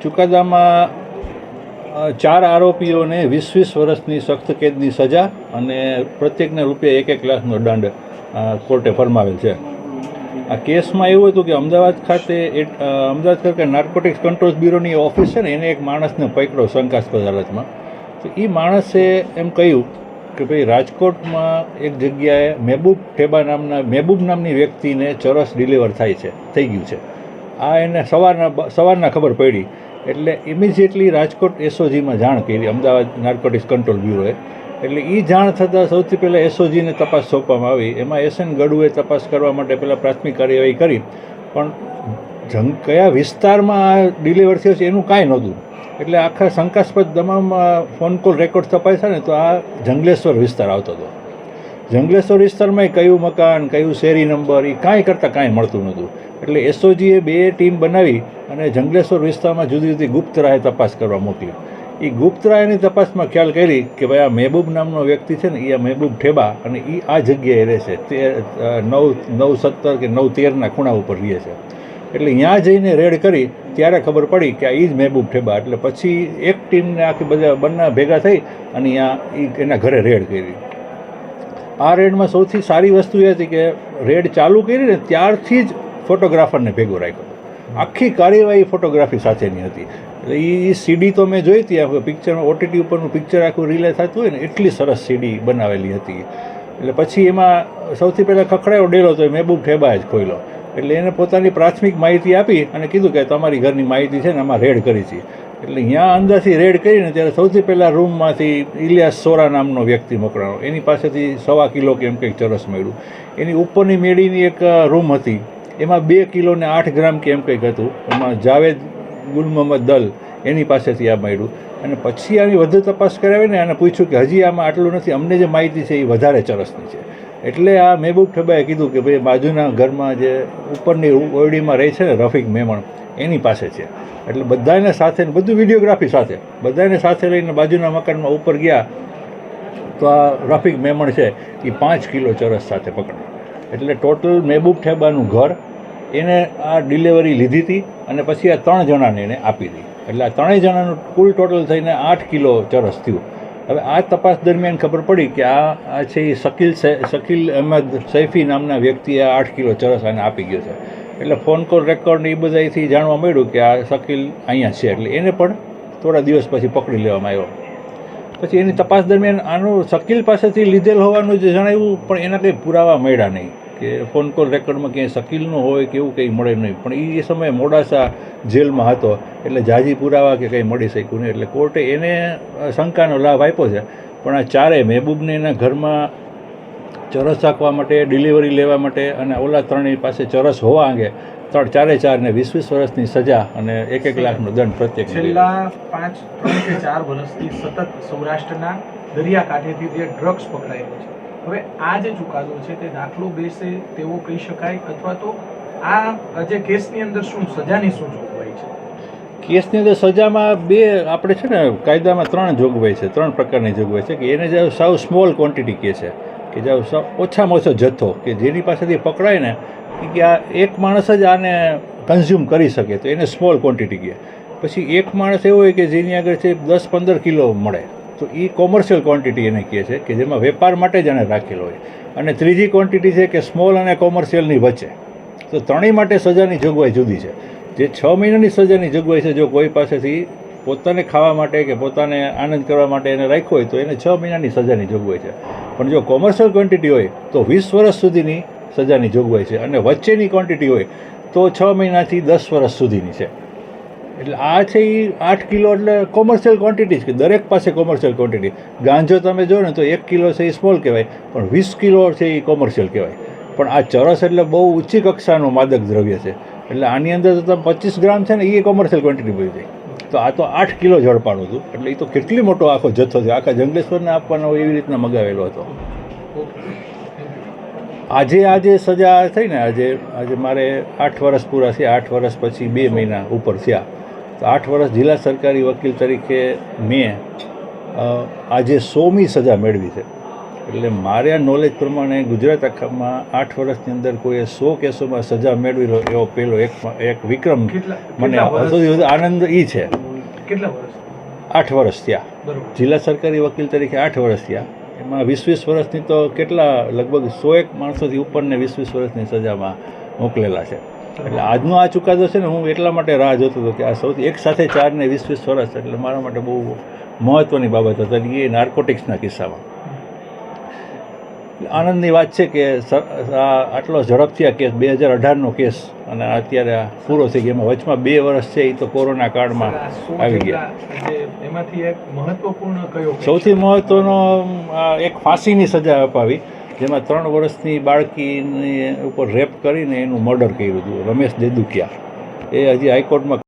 ચુકાદામાં ચાર આરોપીઓને વીસ વીસ વર્ષની સખ્ત કેદની સજા અને પ્રત્યેકને રૂપિયા એક એક લાખનો દંડ કોર્ટે ફરમાવેલ છે આ કેસમાં એવું હતું કે અમદાવાદ ખાતે અમદાવાદ ખાતે નાર્કોટિક્સ કંટ્રોલ બ્યુરોની ઓફિસ છે ને, એને એક માણસને પકડ્યો શંકાસ્પદ હાલતમાં. તો એ માણસે એમ કહ્યું કે ભાઈ, રાજકોટમાં એક જગ્યાએ મહેબૂબ ઠેબા નામના, મહેબૂબ નામની વ્યક્તિને ચરસ ડિલિવર થાય છે, થઈ ગયું છે. આ એને સવારના સવારના ખબર પડી. એટલે ઇમિજિએટલી રાજકોટ એસઓજીમાં જાણ કરી, અમદાવાદ નાર્કોટિક્સ કંટ્રોલ બ્યુરોએ એટલે એ જાણ થતાં સૌથી પહેલાં એસઓજીને તપાસ સોંપવામાં આવી. એમાં એસએન ગડુએ તપાસ કરવા માટે પહેલાં પ્રાથમિક કાર્યવાહી કરી. પણ જંગ કયા વિસ્તારમાં આ ડિલિવર થયો છે એનું કાંઈ નહોતું. એટલે આખા શંકાસ્પદ તમામ ફોન કોલ રેકોર્ડ તપાસ્યા ને તો આ જંગલેશ્વર વિસ્તાર આવતો હતો. જંગલેશ્વર વિસ્તારમાં કયું મકાન, કયું શેરી નંબર એ કાંઈ કરતાં કાંઈ મળતું નહોતું. એટલે એસઓજીએ બે ટીમ બનાવી અને જંગલેશ્વર વિસ્તારમાં જુદી જુદી ગુપ્ત રાહે તપાસ કરવા મોકલી. એ ગુપ્તરાયની તપાસમાં ખ્યાલ કરી કે ભાઈ આ મહેબૂબ નામનો વ્યક્તિ છે ને એ આ મહેબૂબ ઠેબા અને એ આ જગ્યાએ રહે છે. તે નવ નવ સત્તર કે નવ તેરના ખૂણા ઉપર રહે છે. એટલે ત્યાં જઈને રેડ કરી ત્યારે ખબર પડી કે આ એ જ મહેબૂબ ઠેબા. એટલે પછી એક ટીમને આખી બધા બંને ભેગા થઈ અને ત્યાં એ એના ઘરે રેડ કરી. આ રેડમાં સૌથી સારી વસ્તુ એ હતી કે રેડ ચાલુ કરી ને ત્યારથી જ ફોટોગ્રાફરને ભેગો રાખ્યો. આખી કાર્યવાહી ફોટોગ્રાફી સાથેની હતી. એટલે એ સીડી તો મેં જોઈ હતી આ પિક્ચરમાં ઓટીટી ઉપરનું પિક્ચર આખું રિલે થતું હોય ને, એટલી સરસ સીડી બનાવેલી હતી. એટલે પછી એમાં સૌથી પહેલાં ખખડાયો ડેલો તો મહેબૂબ ઠેબા જ ખોલ્યો એટલે એને પોતાની પ્રાથમિક માહિતી આપી અને કીધું કે તમારી ઘરની માહિતી છે ને આમાં રેડ કરી છે. એટલે ત્યાં અંદરથી રેડ કરીને ત્યારે સૌથી પહેલાં રૂમમાંથી ઇલિયાસ સોરા નામનો વ્યક્તિ મોકલાયો. એની પાસેથી સવા કિલો કે એમ કંઈક ચરસ મળ્યું. એની ઉપરની મેળીની એક રૂમ હતી. એમાં બે કિલો ને આઠ ગ્રામ કે એમ કંઈક હતું. એમાં જાવેદ ગુલ મોહમ્મદ દલ એની પાસેથી આ મળ્યું. અને પછી આની વધુ તપાસ કરાવીને અને પૂછ્યું કે હજી આમાં આટલું નથી. અમને જે માહિતી છે એ વધારે ચરસની છે. એટલે આ મહેબૂબ ઠબાએ કીધું કે ભાઈ બાજુના ઘરમાં જે ઉપરની ઓરડીમાં રહે છે ને રફીક મેમણ, એની પાસે છે. એટલે બધાને સાથે બધું વિડીયોગ્રાફી સાથે. બધાને સાથે લઈને બાજુના મકાનમાં ઉપર ગયા તો આ રફીક મેમણ છે એ પાંચ કિલો ચરસ સાથે પકડે એટલે ટોટલ મહેબૂબ ઠેબાનું ઘર એને આ ડિલિવરી લીધી હતી અને પછી આ ત્રણ જણાને એને આપી હતી એટલે આ ત્રણેય જણાનું કુલ ટોટલ થઈને આઠ કિલો ચરસ થયું. હવે આ તપાસ દરમિયાન ખબર પડી કે આ છે એ શકીલ શકીલ અહેમદ સૈફી નામના વ્યક્તિએ આ આઠ કિલો ચરસ આને આપી ગયો છે. એટલે ફોન કોલ રેકોર્ડ ને એ બધાથી જાણવા મળ્યું કે આ શકીલ અહીંયા છે. એટલે એને પણ થોડા દિવસ પછી પકડી લેવામાં આવ્યો. પછી એની તપાસ દરમિયાન આનું શકીલ પાસેથી લીધેલ હોવાનું જે જણાવ્યું પણ એના કંઈ પુરાવા મળ્યા નહીં. કે ફોન કોલ રેકોર્ડમાં ક્યાંય શકીલનું હોય કે એવું કંઈ મળે નહીં. પણ એ સમયે મોડાસા જેલમાં હતો એટલે જાજી પુરાવા કે કંઈ મળી શક્યું નહીં. એટલે કોર્ટે એને શંકાનો લાભ આપ્યો છે. પણ આ ચારે મહેબૂબને એના ઘરમાં ચરસ રાખવા માટે ડિલિવરી લેવા માટે અને ઓલા ત્રણેય પાસે ચરસ હોવા અંગે ત્રણ ચારે ચારને વીસ વીસ વર્ષની સજા અને એક એક લાખનો દંડ પ્રત્યેક છેલ્લા પાંચ ત્રણ કે ચાર વર્ષથી સતત સૌરાષ્ટ્રના દરિયાકાંઠેથી જે ડ્રગ્સ પકડાયેલો છે. હવે આ જે ચુકાદો છે તે દાખલો બેસે તેવો કહી શકાય અથવા તો આ જે કેસની અંદર શું સજાની શું જોગવાઈ છે? કેસની અંદર સજામાં બે આપણે છે ને કાયદામાં ત્રણ જોગવાઈ છે, ત્રણ પ્રકારની જોગવાઈ છે કે એને જે સાવ સ્મોલ ક્વોન્ટિટી કહે છે, કે જે ઓછામાં ઓછો જથ્થો, કે જેની પાસેથી પકડાય ને કે આ એક માણસ જ આને કન્ઝ્યુમ કરી શકે તો એને સ્મોલ ક્વોન્ટિટી કહે પછી એક માણસ એવો હોય કે જેની આગળ છે દસ પંદર કિલો મળે. તો એ કોમર્શિયલ ક્વોન્ટિટી એને કહે છે કે જેમાં વેપાર માટે જ એને રાખેલો હોય. અને ત્રીજી ક્વોન્ટિટી છે કે સ્મોલ અને કોમર્શિયલની વચ્ચે. તો ત્રણેય માટે સજાની જોગવાઈ જુદી છે. જે છ મહિનાની સજાની જોગવાઈ છે, જો કોઈ પાસેથી પોતાને ખાવા માટે કે પોતાને આનંદ કરવા માટે એને રાખ્યો હોય, તો એને છ મહિનાની સજાની જોગવાઈ છે. પણ જો કોમર્શિયલ ક્વોન્ટિટી હોય, તો વીસ વર્ષ સુધીની સજાની જોગવાઈ છે. અને વચ્ચેની ક્વોન્ટિટી હોય, તો છ મહિનાથી દસ વર્ષ સુધીની છે. એટલે આ છે એ આઠ કિલો એટલે કોમર્શિયલ ક્વોન્ટિટી કે દરેક પાસે કોમર્શિયલ ક્વોન્ટિટી ગાંજો તમે જો ને તો એક કિલો છે એ સ્મોલ કહેવાય, પણ વીસ કિલો છે એ કોમર્શિયલ કહેવાય. પણ આ ચરસ એટલે બહુ ઊંચી કક્ષાનું માદક દ્રવ્ય છે. એટલે આની અંદર તો તમે પચીસ ગ્રામ છે ને એ કોમર્શિયલ ક્વોન્ટિટી પડી જાય. તો આ તો આઠ કિલો ઝડપાણું હતું. એટલે એ તો કેટલી મોટો આખો જથ્થો છે. આખા જંગલેશ્વરને આપવાનો એવી રીતના મગાવેલો હતો. આજે આજે સજા થઈ ને, આજે આજે મારે આઠ વર્ષ પૂરા થયા. આઠ વર્ષ પછી બે મહિના ઉપર થયા. તો આઠ વર્ષ જિલ્લા સરકારી વકીલ તરીકે મેં આજે સોમી સજા મેળવી છે. એટલે મારા નોલેજ પ્રમાણે ગુજરાત આખામાં આઠ વર્ષની અંદર કોઈએ સો કેસોમાં સજા મેળવી લો એવો પેલો એક એક વિક્રમ મને આનંદ એ છે. કેટલા વર્ષ? આઠ વર્ષ થયા. જિલ્લા સરકારી વકીલ તરીકે આઠ વર્ષ થયા. એમાં વીસ વીસ વર્ષની તો કેટલા લગભગ સો એક માણસોથી ઉપરને વીસ વીસ વર્ષની સજામાં મોકલેલા છે. એટલે આજનો આ ચુકાદો છે ને હું એટલા માટે રાહ જોતો હતો કે આ સૌથી એક સાથે ચારને વીસ વીસ વર્ષ એટલે મારા માટે બહુ મહત્ત્વની બાબત હતી. એ નાર્કોટિક્સના કિસ્સામાં. આનંદની વાત છે કે આટલો ઝડપથી આ કેસ બે હજાર અઢારનો કેસ અને અત્યારે આ પૂરો થઈ ગયો એમાં વચમાં બે વર્ષ છે એ તો કોરોના કાળમાં આવી ગયા. એમાંથી એક મહત્વપૂર્ણ કયો સૌથી મહત્ત્વનો એક ફાંસીની સજા અપાવી. જેમાં ત્રણ વર્ષની બાળકીને ઉપર રેપ કરીને એનું મર્ડર કર્યું હતું, રમેશ દેદુકિયા. એ હજી હાઈકોર્ટમાં